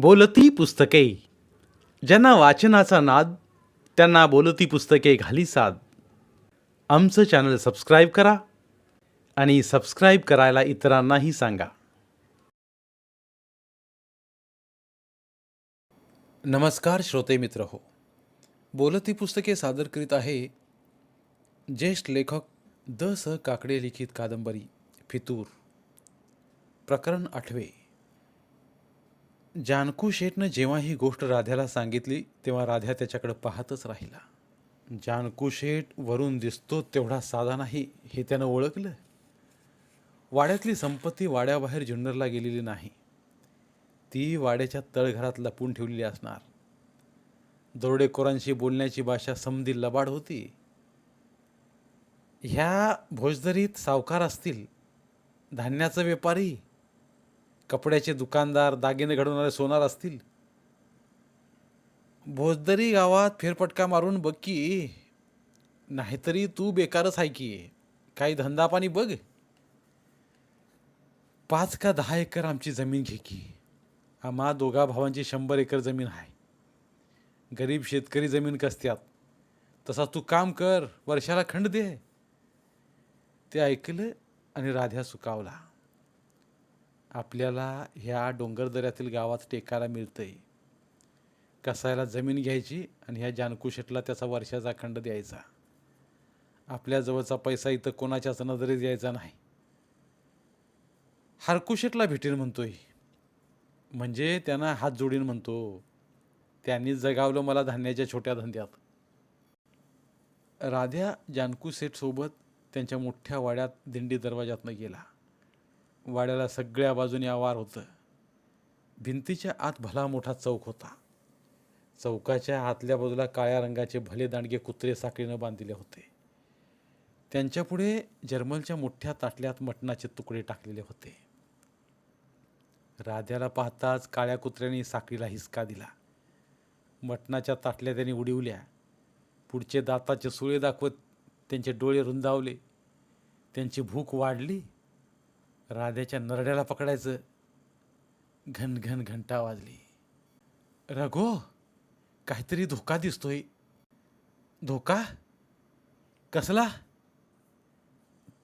बोलती पुस्तके. ज्यांना वाचनाचा नाद त्यांना बोलती पुस्तके घाली साद. आमचं चॅनल सबस्क्राईब करा आणि सबस्क्राईब करायला इतरांनाही सांगा. नमस्कार श्रोते मित्र हो. बोलती पुस्तके सादर करीत आहे ज्येष्ठ लेखक द स काकडे लिखित कादंबरी फितूर. प्रकरण आठवे. जानकू शेठनं जेव्हा ही गोष्ट राध्याला सांगितली तेव्हा राध्या त्याच्याकडे पाहतच राहिला. जानकू शेठ वरून दिसतो तेवढा साधा नाही हे त्यानं ओळखलं. वाड्यातली संपत्ती वाड्याबाहेर जुन्नरला गेलेली नाही. ती वाड्याच्या तळघरात लपून ठेवलेली असणार. दरोडेखोरांशी बोलण्याची भाषा समधी लबाड होती. ह्या भोजदरीत सावकार असतील धान्याचा व्यापारी कपड्याचे दुकानदार दागिने घडवणारे सोनार असतील? भोजदरी गावात फेरफटका मारून बघ की नाहीतरी तू बेकारच आहे की. काही धंदा पाणी बघ. पाच का दहा एकर आमची जमीन घे की. आम्हा दोघा भावांची शंभर एकर जमीन आहे. गरीब शेतकरी जमीन कसत्यात? तसा तू काम कर वर्षाला खंड दे. ते ऐकलं आणि राध्या सुकावला. आपल्याला ह्या डोंगरदऱ्यातील गावात टेकायला मिळतंय. कसायला जमीन घ्यायची आणि ह्या जानकुशेटला त्याचा वर्षाचा खंड द्यायचा. आपल्याजवळचा पैसा इथं कोणाच्याच नजरेत द्यायचा नाही. हरकुशेटला भेटेन म्हणतोय. म्हणजे त्यांना हात जोडीन म्हणतो. त्यांनी जगावलं मला धान्याच्या छोट्या धंद्यात. राध्या जानकू सेठसोबत त्यांच्या मोठ्या वाड्यात दिंडी दरवाजातनं गेला. वाड्याला सगळ्या बाजूने आवार होतं भिंतीच्या आत भला मोठा चौक होता. चौकाच्या आतल्या बाजूला काळ्या रंगाचे भले दांडगे कुत्रे साखळीनं बांधलेले होते. त्यांच्यापुढे जर्मलच्या मोठ्या ताटल्यात मटणाचे तुकडे टाकलेले होते. राध्याला पाहताच काळ्या कुत्र्याने साखळीला हिसका दिला. मटणाच्या ताटल्या त्यांनी उडीवल्या. पुढचे दाताचे सुळे दाखवत त्यांचे डोळे रुंदावले. त्यांची भूक वाढली. राधेच्या नरड्याला पकडायचं. घनघन घंटा वाजली. रघो काहीतरी धोका दिसतोय. धोका? कसला?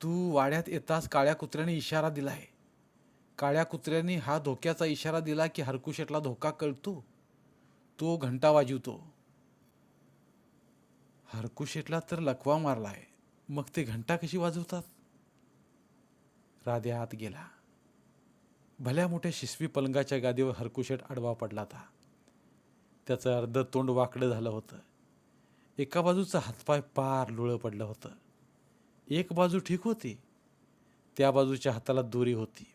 तू वाड्यात येताच काळ्या कुत्र्याने इशारा दिला आहे काळ्या कुत्र्याने हा धोक्याचा इशारा दिला की हरकुशेटला धोका कळतो. तो घंटा वाजवतो. हरकुशेटला तर लकवा आहे मग ते घंटा कशी वाजवतात? राधे आत गेला. भल्या मोठ्या शिसवी पलंगाच्या गादीवर हरकुशेट आडवा पडला होता. त्याचं अर्ध तोंड वाकडं झालं होतं. एका बाजूचं हातपाय पार लुळं पडलं होतं. एक बाजू ठीक होती. त्या बाजूच्या हाताला दोरी होती.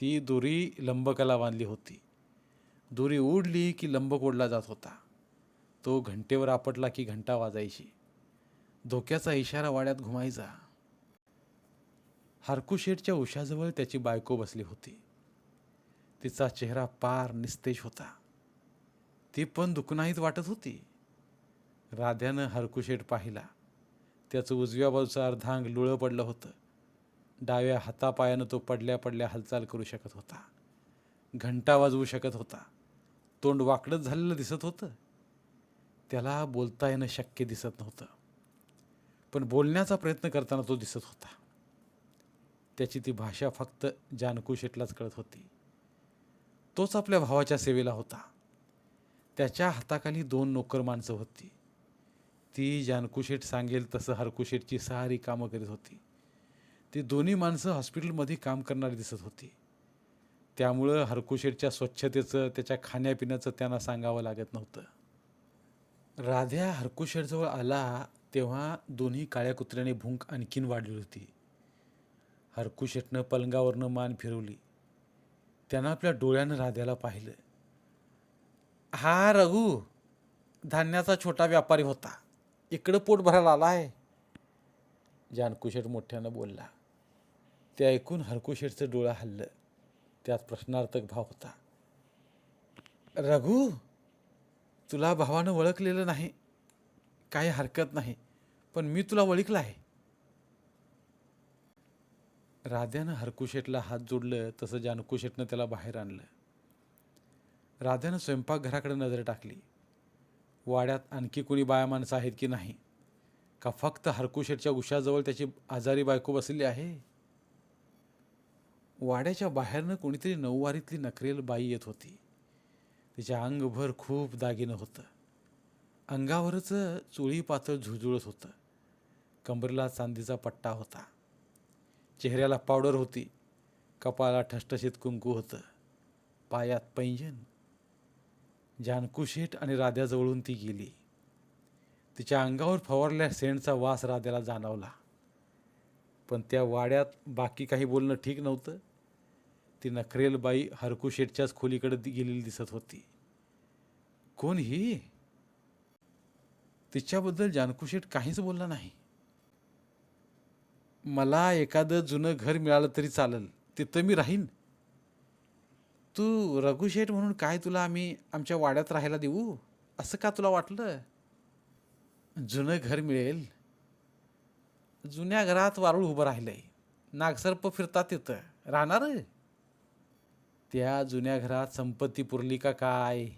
ती दोरी लंबकाला बांधली होती. दोरी उडली की लंबक ओढला जात होता. तो घंटेवर आपटला की घंटा वाजायची. धोक्याचा इशारा वाड्यात घुमायचा. हारकुशेठच्या उशाजवळ त्याची बायको बसली होती. तिचा चेहरा पार निस्तेज होता. ती पण दुखनाहीत वाटत होती. राध्यानं हरकुशेठ पाहिला. त्याचं उजव्या बाजूचं अर्धांग लुळं पडलं होतं. डाव्या हातापायानं तो पडल्या पडल्या हालचाल करू शकत होता. घंटा वाजवू शकत होता. तोंड वाकडंच झालेलं दिसत होतं. त्याला बोलता येणं शक्य दिसत नव्हतं. पण बोलण्याचा प्रयत्न करताना तो दिसत होता. त्याची ती भाषा फक्त जानकू शेटलाच कळत होती. तोच आपल्या भावाच्या सेवेला होता. त्याच्या हाताखाली दोन नोकर माणसं होती. ती जानकुशेठ सांगेल तसं हरकुशेठची सारी कामं करीत होती. ती दोन्ही माणसं हॉस्पिटलमध्ये काम करणारी दिसत होती. त्यामुळं हरकुशेठच्या स्वच्छतेचं त्याच्या खाण्यापिण्याचं त्यांना सांगावं लागत नव्हतं. राध्या हरकुशेठजवळ आला तेव्हा दोन्ही काळ्या कुत्र्याने भुंक आणखीन वाढली होती. हरकुशेठनं पलंगावरनं मान फिरवली. त्यानं आपल्या डोळ्यानं राध्याला पाहिलं. हा रघु धान्याचा छोटा व्यापारी होता. इकडं पोट भरायला आला आहे. जानकुशेठ मोठ्यानं बोलला. ते ऐकून हरकुशेठचं डोळं हल्लं. त्यात प्रश्नार्थक भाव होता. रघु तुला भावानं ओळखलेलं नाही. काही हरकत नाही. पण मी तुला ओळखलं आहे. राध्यानं हरकुशेटला हात जोडलं तसं जानकुशेटनं त्याला बाहेर आणलं. राध्यानं स्वयंपाकघराकडे नजर टाकली. वाड्यात आणखी कोणी बाया माणसं आहेत की नाही? का फक्त हरकुशेटच्या उशाजवळ त्याची आजारी बायको बसली आहे? वाड्याच्या बाहेरनं कोणीतरी नऊवारीतली नखरेल बाई येत होती. तिच्या अंगभर खूप दागिनं होतं. अंगावरच चुळी पातळ झुळझुळत होतं. कंबरेला चांदीचा पट्टा होता. चेहऱ्याला पावडर होती. कपाळाला ठसठशीत कुंकू होतं. पायात पैंजन जानकूशेठ आणि राध्याजवळून ती गेली. तिच्या अंगावर फवारल्या सेंटचा वास राध्याला जाणवला. पण त्या वाड्यात बाकी काही बोलणं ठीक नव्हतं. ती नखरेल बाई हरकू खोलीकडे गेलेली दिसत होती. कोण ही? तिच्याबद्दल जानकूशेठ काहीच बोलला नाही. मला एखादं जुनं घर मिळालं तरी चालेल तिथं मी राहीन. तू रघुशेठ म्हणून काय तुला आम्ही आमच्या वाड्यात राहायला देऊ? असं का तुला वाटलं? जुनं घर मिळेल. जुन्या घरात वारुळ उभं राहिलंय. नागसर्प फिरतात तिथं. राहणार? त्या जुन्या घरात संपत्ती पुरली का काय?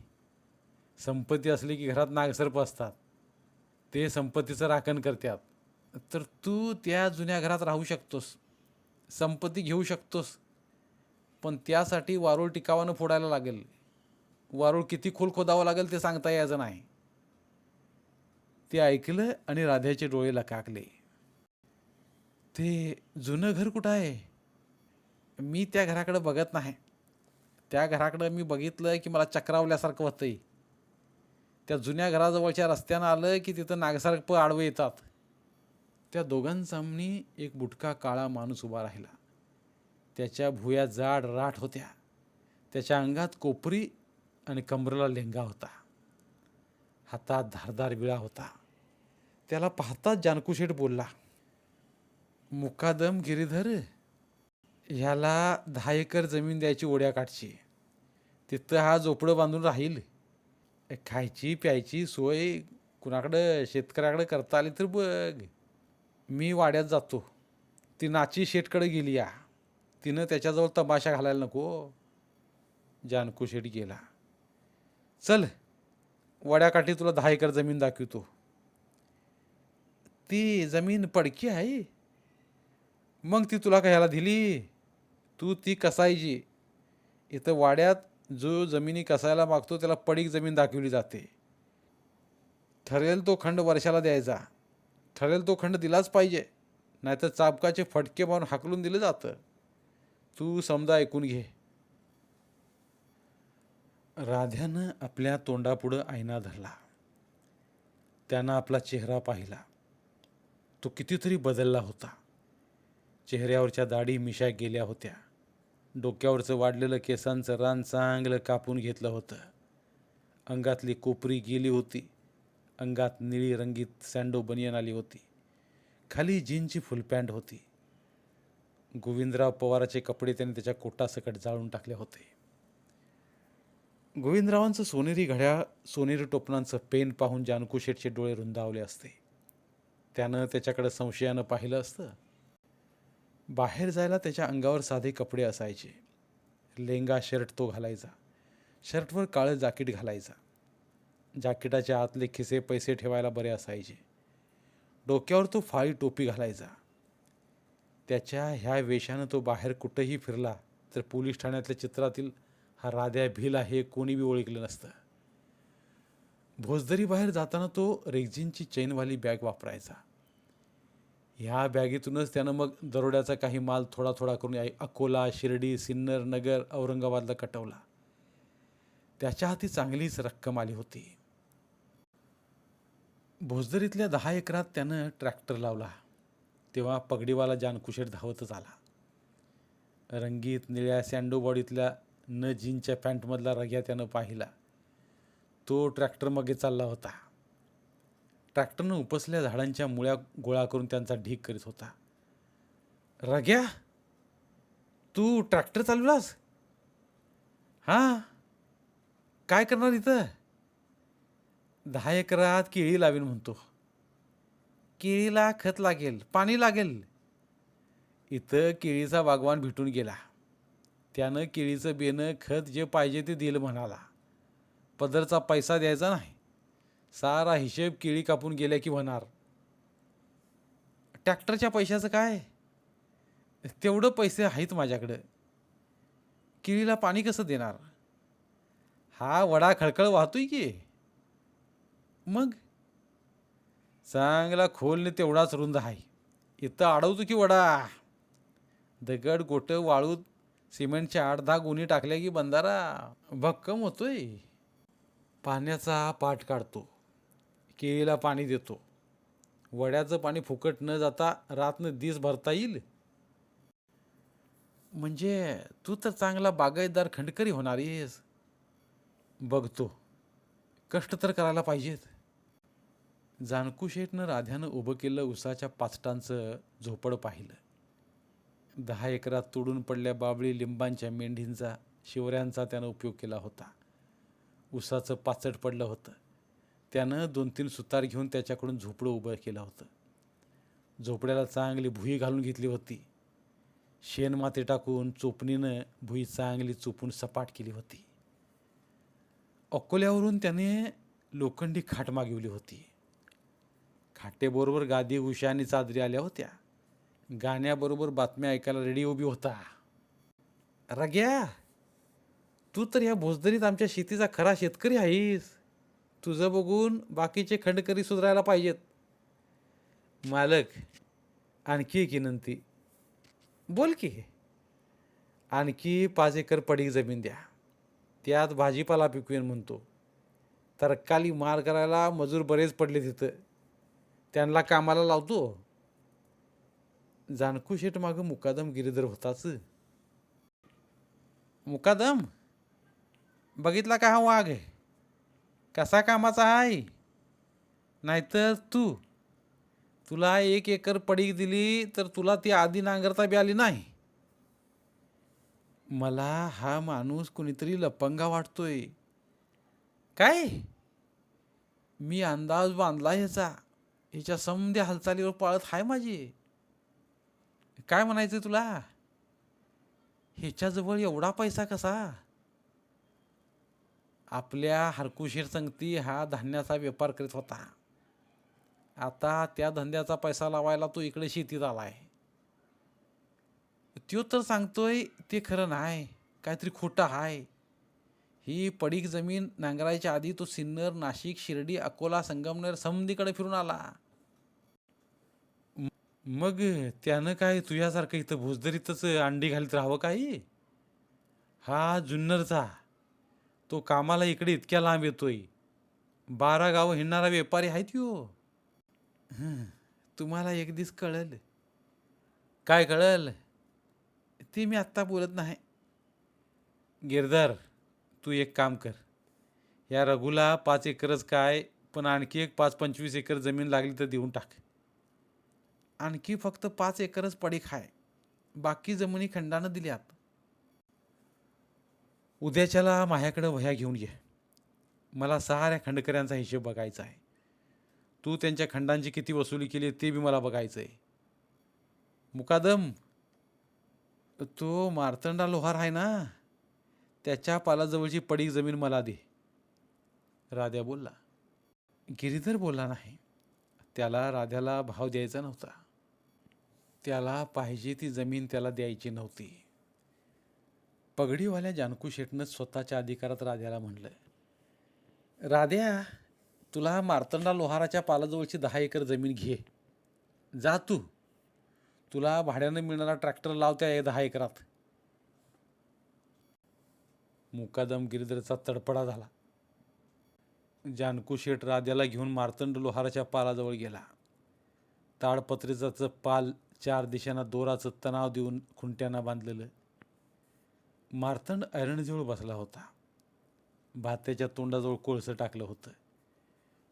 संपत्ती असली की घरात नागसर्प असतात. ते संपत्तीचं राखण करतात. तर तू त्या जुन्या घरात राहू शकतोस. संपत्ती घेऊ शकतोस. पण त्यासाठी वारूळ टिकावानं फोडायला लागेल. वारूळ किती खोल खोदावं लागेल ते सांगता यायचं नाही. ते ऐकलं आणि राध्याचे डोळे लकाकले. ते जुनं घर कुठं आहे? मी त्या घराकडं बघत नाही. त्या घराकडं मी बघितलं की मला चक्रावल्यासारखं होतंय. त्या जुन्या घराजवळच्या रस्त्यानं आलं की तिथं नागसारप आडवे येतात. त्या दोघांसामनी एक बुटका काळा माणूस उभा राहिला. त्याच्या भुया जाड राठ होत्या. त्याच्या अंगात कोपरी आणि कमरेला लेंगा होता. हातात धारदार विळा होता. त्याला पाहताच जानकुशेठ बोलला मुकादम गिरीधर ह्याला दहा एकर जमीन द्यायची ओढ्याकाठची तिथं हा झोपडं बांधून राहील. खायची प्यायची सोय कुणाकडं शेतकऱ्याकडं करता आली तर बघ. मी वाड्यात जातो. ती नाची शेटकडे गेली या. तिनं त्याच्याजवळ तमाशा घालायला नको. जानकू शेट गेला. चल वड्याकाठी तुला दहा एकर जमीन दाखवतो. ती जमीन पडकी आहे. मग ती तुला कशाला दिली? तू ती कसायची? इथं वाड्यात जो जमिनी कसायला मागतो त्याला पडीक जमीन दाखवली जाते. ठरेल तो खंड वर्षाला द्यायचा. ठरेल तो खंड दिलाच पाहिजे. नाहीतर चाबकाचे फटके मारून हाकलून दिलं जातं. तू समजा ऐकून घे. राध्यानं आपल्या तोंडापुढं आईना धरला. त्यानं आपला चेहरा पाहिला. तो कितीतरी बदलला होता. चेहऱ्यावरच्या दाढी मिशा गेल्या होत्या. डोक्यावरचं वाढलेलं केसांचं रान चांगलं कापून घेतलं होतं. अंगातली कोपरी गेली होती. अंगात निळी रंगीत सँडो बनियन आली होती. खाली जीनची फुलपॅन्ट होती. गोविंदराव पवाराचे कपडे त्याने त्याच्या कोटासकट जाळून टाकले होते. गोविंदरावांचं सोनेरी घड्याळ सोनेरी टोपणांचं पेन पाहून जानकू शेठचे डोळे रुंदावले असते. त्यानं त्याच्याकडे संशयानं पाहिलं असतं. बाहेर जायला त्याच्या अंगावर साधे कपडे असायचे. लेंगा शर्ट तो घालायचा. शर्टवर काळं जाकीट घालायचा. जाकिटाच्या आतले खिसे पैसे ठेवायला बरे असायचे. डोक्यावर तो फाळी टोपी घालायचा. त्याच्या ह्या वेशानं तो बाहेर कुठंही फिरला तर पोलीस ठाण्यातल्या चित्रातील हा राध्या भिल आहे कोणी बी ओळखलं नसतं. भोजदरी बाहेर जाताना तो रेग्झिनची चेनवाली बॅग वापरायचा. ह्या बॅगेतूनच त्यानं मग दरोड्याचा काही माल थोडा थोडा करून अकोला शिर्डी सिन्नर नगर औरंगाबादला कटवला. त्याच्या हाती चांगलीच रक्कम आली होती. भोजदरीतल्या दहा एकरात त्यानं ट्रॅक्टर लावला. तेव्हा पगडीवाला जानकुशेट धावतच आला. रंगीत निळ्या सँडो बॉडीतल्या न जीनच्या पॅन्टमधला रग्या त्यानं पाहिला. तो ट्रॅक्टर मागे चालला होता. ट्रॅक्टरनं उपसल्या झाडांच्या मुळ्या गोळा करून त्यांचा ढीक करीत होता. रग्या? तू ट्रॅक्टर चालवलास? हां? काय करणार इथं? दहा एकरात केळी लावीन म्हणतो. केळीला खत लागेल पाणी लागेल. इथं केळीचा बागवान भेटून गेला. त्यानं केळीचं बेनं खत जे पाहिजे ते दिलं म्हणाला. पदरचा पैसा द्यायचा नाही. सारा हिशेब केळी कापून गेल्या की होणार. ट्रॅक्टरच्या पैशाचं काय? तेवढं पैसे आहेत माझ्याकडं. केळीला पाणी कसं देणार? हा वडा खळखळ वाहतोय की? मग? चांगला खोलने तेवढाच रुंद आहे. इथं अडवतो की वडा? दगड गोटं वाळूत सिमेंटच्या आठ दहा गुणी टाकल्या की बंधारा भक्कम होतोय. पाण्याचा पाठ काढतो. केळीला पाणी देतो. वड्याचं पाणी फुकट न जाता रातनं दिस भरता येईल. म्हणजे तू तर चांगला बागायतदार खंडकरी होणार आहेस बघतो. कष्ट तर करायला पाहिजेत. जानकुशेठनं राध्यानं उभं केलं उसाच्या पाचटांचं झोपड पाहिलं. दहा एकरात तोडून पडल्या बाबळी लिंबांच्या मेंढींचा शिवऱ्यांचा त्यानं उपयोग केला होता. उसाचं पाचट पडलं होतं. त्यानं दोन तीन सुतार घेऊन त्याच्याकडून झोपडं उभं केलं होतं. झोपड्याला चांगली भुई घालून घेतली होती. शेणमाती टाकून चोपणीनं भुई चांगली चोपून सपाट केली होती. अकोल्यावरून त्याने लोखंडी खाट मागवली होती. खाटेबरोबर गादी उशा आणि चादरी आल्या होत्या. गाण्याबरोबर बातम्या ऐकायला रेडी उभी होता. रग्या तू तर ह्या भोजदरीत आमच्या शेतीचा खरा शेतकरी आहेस. तुझं बघून बाकीचे खंडकरी सुधारायला पाहिजेत. मालक आणखी एक विनंती. बोल की आणखी पाच एकर पडीक जमीन द्या. त्यात भाजीपाला पिकवेन म्हणतो. तरकाली मार करायला मजूर बरेच पडले तिथं. त्यांना कामाला लावतो. जानकू शेठ मागं मुकादम गिरीधर होताच. मुकादम? बघितला का हा वाघ कसा कामाचा आहे नाहीतर तू? तुला एक एकर पडीक दिली तर तुला ती आधी नांगरता बी आली नाही. मला हा माणूस कुणीतरी लपंगा वाटतोय. काय? मी अंदाज बांधला ह्याचा. हिच्या समध्या हालचालीवर पाळत आहे माझी. काय म्हणायचं तुला? ह्याच्याजवळ एवढा पैसा कसा? आपल्या हरकुशीर संगती हा धान्याचा व्यापार करीत होता. आता त्या धंद्याचा पैसा लावायला तो इकडे शेतीत आलाय. त्यो तर सांगतोय ते खरं नाही काहीतरी खोटं आहे ही पडीक जमीन नांगरायच्या आधी तो सिन्नर नाशिक शिर्डी अकोला संगमनेर समधीकडे फिरून आला. मग त्यानं काय तुझ्यासारखं इथं भोजदरीतच अंडी घालीत राहावं काही? हा जुन्नरचा. तो कामाला इकडे इतक्या लांब येतोय. बारा गावं हिंडणारा व्यापारी आहेत यो. हं, तुम्हाला एक दिस कळल. काय कळल? ते मी आत्ता बोलत नाही. गिरधर तू एक काम कर. या रघुला पाच एकरच काय पण आणखी एक पाच पंचवीस एकर जमीन लागली तर देऊन टाक. आणखी फक्त पाच एकरच पडीक आहे बाकी जमिनी खंडानं दिल्यात. उद्याच्याला माझ्याकडं वह्या घेऊन ये मला साऱ्या खंडकऱ्यांचा हिशेब बघायचा आहे. तू त्यांच्या खंडांची किती वसुली केली ते बी मला बघायचं आहे. मुकादम तो मार्तंडा लोहार आहे ना? त्याच्या पालाजवळची पडीक जमीन मला दे. राध्या बोलला. गिरीधर बोलला नाही. त्याला राध्याला भाव द्यायचा नव्हता. त्याला पाहिजे ती जमीन त्याला द्यायची नव्हती. पगडीवाल्या जानकू शेटनं स्वतःच्या अधिकारात राध्याला म्हणलं राध्या तुला मार्तंडा लोहाराच्या पालाजवळची दहा एकर जमीन घे. जा तू. तुला भाड्यानं मिळणारा ट्रॅक्टर लावत्या या दहा एकरात. मुकादम गिरिधरचा तडपडा झाला. जानकू शेठ राध्याला घेऊन मार्तंड लोहाराच्या पालाजवळ गेला. ताडपत्रीचं पाल चार दिशांना दोराचं तणाव देऊन खुंट्यांना बांधलेलं. मार्तंड ऐरणजवळ बसला होता. भात्याच्या तोंडाजवळ कोळसं टाकलं होतं.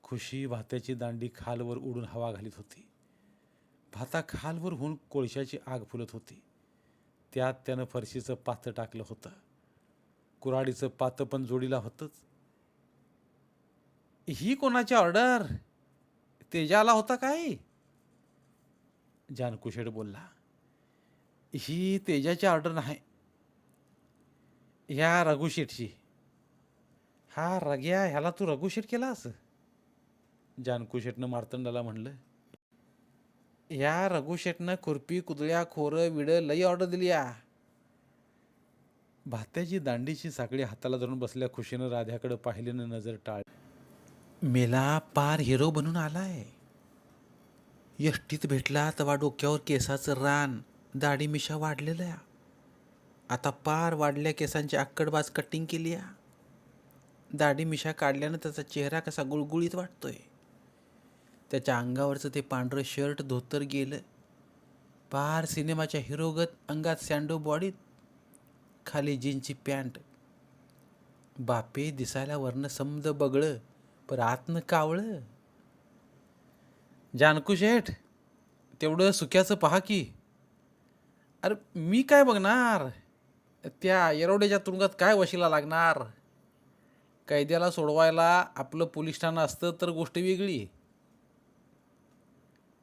खुशी भात्याची दांडी खालवर उडून हवा घालीत होती. भाता खालवर होऊन कोळशाची आग फुलत होती. त्यात त्यानं फरशीचं पातं टाकलं होतं. कुऱ्हाडीचं पातं पण जोडीला होतंच. ही कोणाची ऑर्डर? तेजाला होता काय जानकुशेड बोलला ही तेजाची ऑर्डर नाही. ह्या रघुशेठची हा रग्या ह्याला तू रघुशेठ केलास जानकुशेटनं मार्तंडाला म्हणलं या रघुशेठनं खुरपी कुदळ्या खोरं विडं लई ऑर्डर दिली या. भात्याची दांडीची साखळी हाताला धरून बसल्या खुशीनं राध्याकडे पाहिल्यानं नजर टाळ मेला पार हिरो बनून आलाय. यष्टीत भेटला तवा डोक्यावर केसाचं रान. दाढी मिशा वाढलेल्या. आता पार वाढल्या केसांची आक्कडबाज कटिंग केली या दाढी मिशा काढल्यानं त्याचा चेहरा कसा गुळगुळीत वाटतोय. त्याच्या अंगावरचं ते पांढरं शर्ट धोतर गेलं. पार सिनेमाच्या हिरोगत अंगात सँडो बॉडीत खाली जीनची पॅन्ट बापे दिसायला वरनं समद बगळं पर आतनं कावळं. जानकू शेठ तेवढं सुक्याचं पहा की. अरे मी काय बघणार? त्या येरवड्याच्या तुरुंगात काय वशीला लागणार? कैद्याला सोडवायला आपलं पोलीस ठाणं असतं तर गोष्ट वेगळी.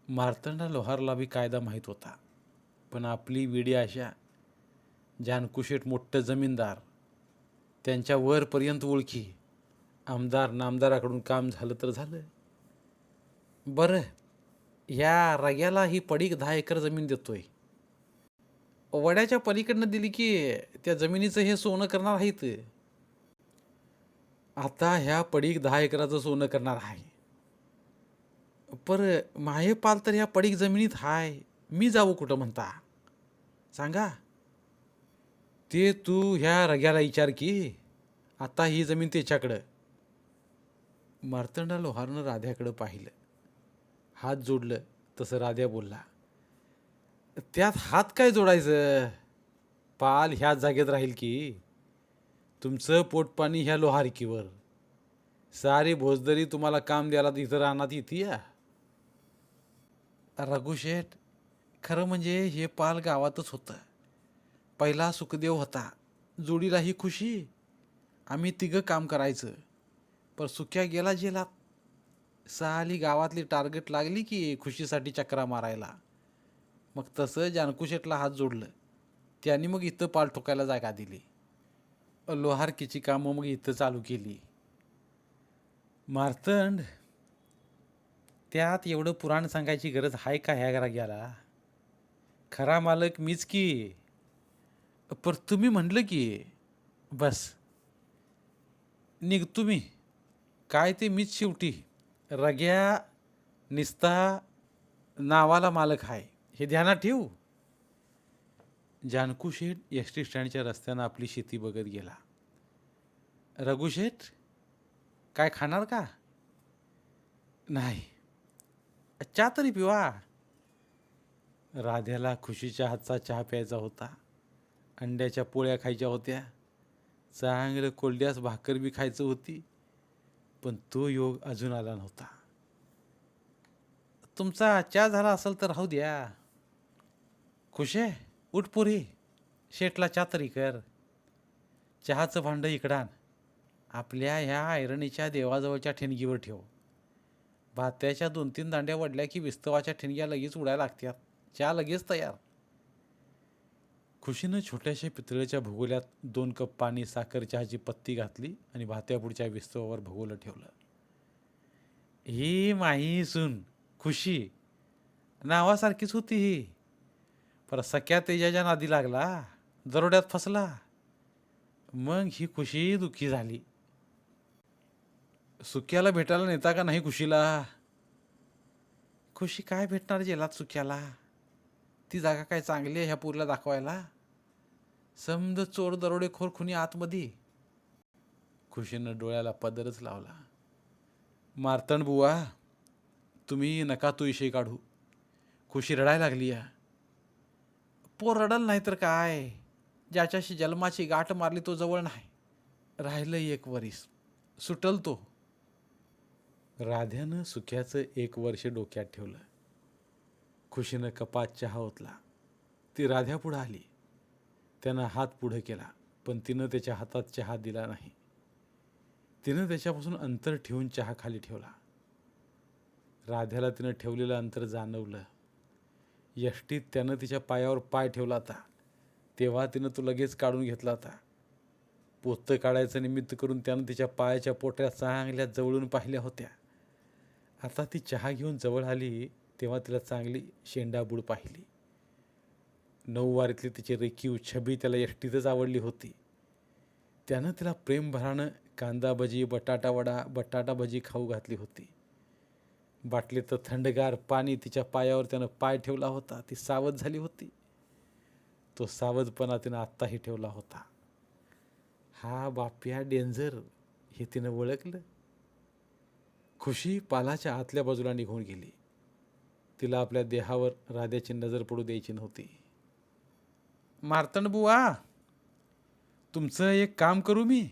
मार्तंडा लोहारला बी कायदा माहीत होता पण आपली विडी अशा. जानकुशेठ मोठं जमीनदार त्यांच्या वरपर्यंत ओळखी. आमदार नामदाराकडून काम झालं तर झालं. बरं ह्या रग्याला ही पडीक दहा एकर जमीन देतोय. वड्याच्या पलीकडनं दिली की त्या जमिनीचं हे सोनं करणार आहेत आता ह्या पडीक दहा एकराचं सोनं करणार आहे. पर माहे पाल तर ह्या पडीक जमिनीत हाय. मी जाऊ कुठं म्हणता? सांगा. ते तू ह्या रग्याला विचार की आता ही जमीन त्याच्याकडं. मार्तंडा लोहारनं राध्याकडं पाहिलं. हात जोडलं तसं राध्या बोलला त्यात हात काय जोडायचं? पाल ह्याच जागेत राहील की. तुमचं पोटपाणी ह्या लोहारकीवर. सारी भोजदरी तुम्हाला काम द्यायला इथं रानात येते या. रघुशेठ खरं म्हणजे हे पाल गावातच होतं. पहिला सुखदेव होता. जोडीला ही खुशी. आम्ही तिघं काम करायचं. पर सुख्या गेला जेलात. सहाली गावातली टार्गेट लागली की खुशीसाठी चक्रा मारायला. मग तसं जानकुशेटला हात जोडलं. त्यांनी मग इथं पाल ठोकायला जागा दिली. लोहारकीची कामं मग इथं चालू केली. मार्तंड त्यात एवढं पुराण सांगायची गरज आहे का ह्या घरा गेला खरा मालक मीच की? पर तुम्ही म्हटलं की. बस. निघ तुम्ही. काय ते मीच शेवटी. रग्या निस्ता नावाला मालक आहे हे ध्यानात ठेवू? जानकू शेठ एस टी स्टँडच्या रस्त्यानं आपली शेती बघत गेला. रघुशेठ काय खाणार का? नाही. चहा तरी पिवा. राध्याला खुशीच्या हातचा चहा प्यायचा होता. अंड्याच्या पोळ्या खायच्या होत्या. चांगलं कोल्ड्यास भाकर बी खायचं होती. पण तो योग अजून आला नव्हता. तुमचा चहा झाला असेल तर राहू द्या. खुश आहे? उठ पुरी. शेटला चहा तरी कर. चहाचं भांडं इकडान आपल्या ह्या ऐरणीच्या देवाजवळच्या ठिणगीवर ठेव. भात्याच्या दोन तीन दांड्या वडल्या की विस्तवाच्या ठिणग्या लगेच उडायला लागतात. चहा लगेच तयार. खुशीनं छोट्याशा पितळेच्या भूगोल्यात दोन कप पाणी साखर चहाची पत्ती घातली आणि भात्यापुढच्या विस्तवावर भगोलं ठेवलं. ही माही सून खुशी. नावासारखीच होती ही. पर सख्या तेजाच्या नादी लागला दरोड्यात फसला. मग ही खुशी दुःखी झाली. सुक्याला भेटायला नेता का नाही खुशीला? खुशी काय भेटणार जेलात सुक्याला? ती जागा काय चांगली आहे ह्या पुरीला दाखवायला? समज चोर दरोडेखोर खुनी आतमध्ये. खुशीनं डोळ्याला पदरच लावला. मार्तण बुवा तुम्ही नका तो विषय काढू. खुशी रडायला लागली या. पोर रडल नाही तर काय? ज्याच्याशी जन्माची गाठ मारली तो जवळ नाही. राहिलं एक वरीस. सुटल तो. राध्यानं सुख्याचं एक वर्ष डोक्यात ठेवलं. खुशीनं कपात चहा ओतला. ती राध्यापुढं आली. त्यानं हात पुढं केला पण तिनं त्याच्या हातात चहा दिला नाही. तिनं त्याच्यापासून अंतर ठेवून चहा खाली ठेवला. राध्याला तिनं ठेवलेलं अंतर जाणवलं. यष्टीत त्यानं तिच्या पायावर पाय ठेवला होता. तेव्हा तिनं तो लगेच काढून घेतला होता. पोतं काढायचं निमित्त करून त्यानं तिच्या पायाच्या पोट्या चांगल्या जवळून पाहिल्या होत्या. आता ती चहा घेऊन जवळ आली तेव्हा तिला चांगली शेंडाबूड पाहिली. नऊवारीतली तिची रेखीव छबी त्याला एकटीतच आवडली होती. त्यानं तिला प्रेमभरानं कांदा भजी बटाटा वडा बटाटा भजी खाऊ घातली होती. बाटलीत थंडगार पाणी तिच्या पायावर त्यानं पाय ठेवला होता. ती सावध झाली होती. तो सावधपणा तिनं आत्ताही ठेवला होता. हा बाप्या डेंजर हे तिनं ओळखलं. खुशी पालाच्या आतल्या बाजूला निघून गेली. तिला आपल्या देहावर राध्याची नजर पडू द्यायची नव्हती. मार्तंड बुवा तुमचं एक काम करू मी.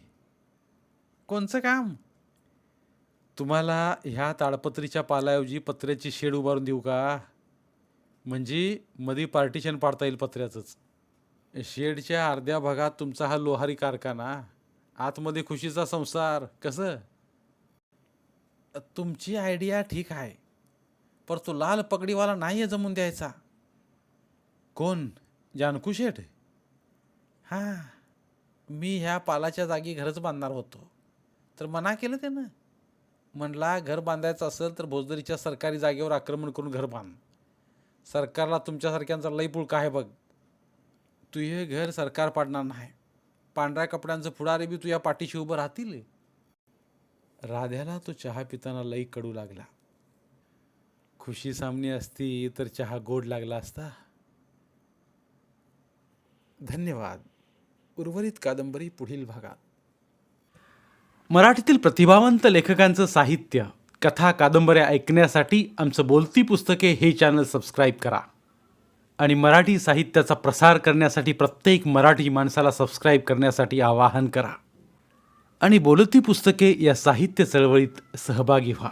कोणचं काम? तुम्हाला ह्या ताडपत्रीच्या पालाऐवजी पत्र्याची शेड उभारून देऊ का? म्हणजे मध्ये पार्टिशन पाडता येईल पत्र्याचंच. शेडच्या अर्ध्या भागात तुमचा हा लोहारी कारखाना आतमध्ये खुशीचा संसार कसं? तुमची आयडिया ठीक आहे. पर तो लाल पगडीवाला नाही आहे जमून द्यायचा. कोण? जानकू शेठ? हां. मी ह्या पालाच्या जागी घरच बांधणार होतो. तर मना केलं त्यानं? म्हणला घर बांधायचं असेल तर भोजदरीच्या सरकारी जागेवर आक्रमण करून घर बांध. सरकारला तुमच्यासारख्यांचा लई पुळका आहे बघ. तू हे घर सरकार पाडणार नाही. पांढऱ्या कपड्यांचं फुडारे बी तुझ्या पाठीशी उभं राहतील? राध्याला तो चहा पिताना लई कडू लागला. खुशी सामनी असती तर चहा गोड लागला असता? धन्यवाद. उर्वरित कादंबरी पुढील भागात. मराठीतील प्रतिभावंत लेखकांचं साहित्य कथा कादंबऱ्या ऐकण्यासाठी आमचं बोलती पुस्तके हे चॅनल सबस्क्राईब करा. आणि मराठी साहित्याचा प्रसार करण्यासाठी प्रत्येक मराठी माणसाला सबस्क्राईब करण्यासाठी आवाहन करा. आणि बोलती पुस्तके या साहित्य चळवळीत सहभागी व्हा.